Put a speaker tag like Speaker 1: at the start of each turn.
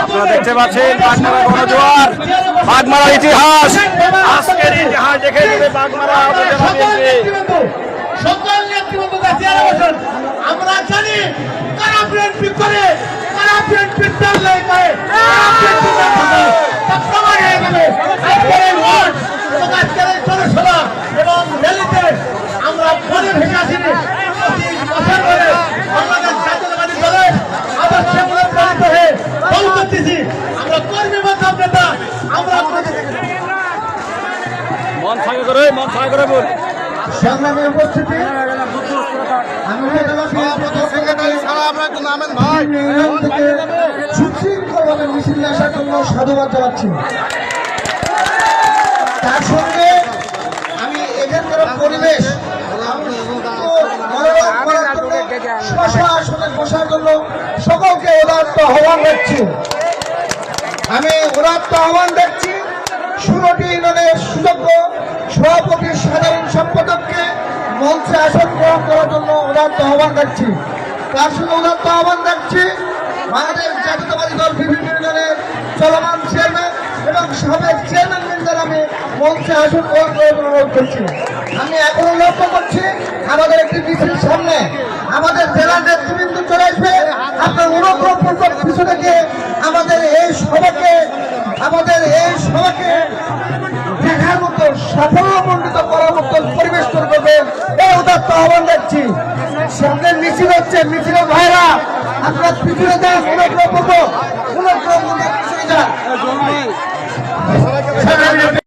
Speaker 1: আপনারা দেখতে পাচ্ছেন বাগমারা গণজোয়ার বাগমারা ইতিহাস। আজকের ইতিহাস দেখে নেবে বাগমারা
Speaker 2: সকল নেতৃবৃন্দ আমরা জানি কারা বিএনপি করে কারা বিএনপি দল নাই করে কারা বিএনপি না থাকে তা প্রমাণ হয়ে যাবে আজকের এই ভোট এবং আজকের এই জনসভা এবং র্যালিতে আমরা মনে ভেঙে আসিনি প্রতি বছর ধরে বাংলাদেশ জাতীয়তাবাদী দলের আদর্শে অনুপ্রাণিত হয়ে দল করতেছি আমরা কর্মী বান্ধব নেতা আমরা
Speaker 1: মন ছাগে করে মন ছাগে করে বল।
Speaker 2: সংগ্রামে উপস্থিতি সুশৃঙ্খলভাবে মিছিল আসার জন্য সাধুবাদ জানাচ্ছি। তার সঙ্গে আমি এখানকার পরিবেশ বসার জন্য সকলকে উদাত্ত আহ্বান রাখছি আমি উদাত্ত আহ্বান দেখছি। ষোলোটি ইউনিয়নের সুযোগ্য সভাপতি, সাধারণ সম্পাদককে মঞ্চে আসন গ্রহণ করার জন্য উদাত্ত আহ্বান দেখছি। তার সঙ্গে উদাত্ত আহ্বান রাখছি বাংলাদেশ জাতীয়তাবাদী দল বিভিন্ন ইউনিয়নের চলমান চেয়ারম্যান এবং সাবেক চেয়ারম্যান বৃন্দের আমি মঞ্চে আসন গ্রহণ করার জন্য অনুরোধ করছি। আমি এখনও লক্ষ্য করছি, আমাদের একটি মিছিল সামনে। আমাদের জেলার নেতৃবৃন্দ চলে আসবে। আপনার অনুগ্রহপূর্বক পিছনে আমাদের এই সভাকে, আমাদের এই সভাকে দেখার মতো সাফল্যমণ্ডিত করার মতো পরিবেশ তৈরি করবেন এই উদাত্ত আহ্বান দেখছি সামনে মিছিল হচ্ছে মিছিলের ভাইরা, আপনার পিছনে যান অনুগ্রহ করব অনুগ্রহ করব পিছনে যান।